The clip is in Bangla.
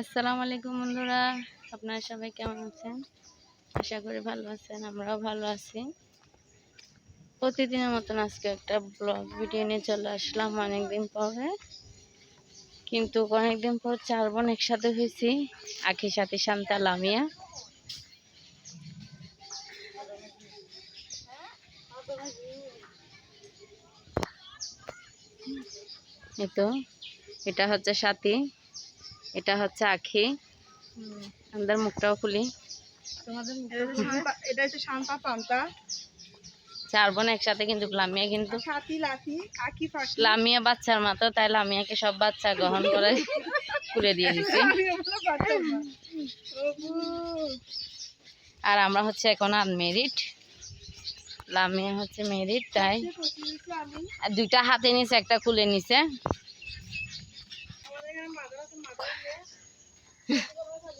আসসালামু আলাইকুম বন্ধুরা। আপনারা সবাই কেমন আছেন? আশা করি ভালো আছেন, আমরাও ভালো আছি। প্রতিদিনের মতন আজকে একটা ব্লগ ভিডিও নিয়ে চলে আসলাম অনেকদিন পরে। কিন্তু অনেকদিন পর চার বোন একসাথে হয়েছি, আখির সাথে শান্তা, লামিয়া। এই তো, এটা হচ্ছে সাথী। এটা হচ্ছে আখি। আমাদের মুখটাও খুলি। এটা হচ্ছে শান্তা পান্তা। চার বোন একসাথে কিন্তু লামিয়া কিন্তু লামিয়া বাচ্চার মতো তাই লামিয়াকে সব বাচ্চা গ্রহণ করে খুলে দিয়ে দিছি। আর আমরা হচ্ছে এখন আনমেরিড। লামিয়া হচ্ছে মেরিড তাই। আর দুইটা হাতে নিছে একটা খুলে নিছে। ¿Qué?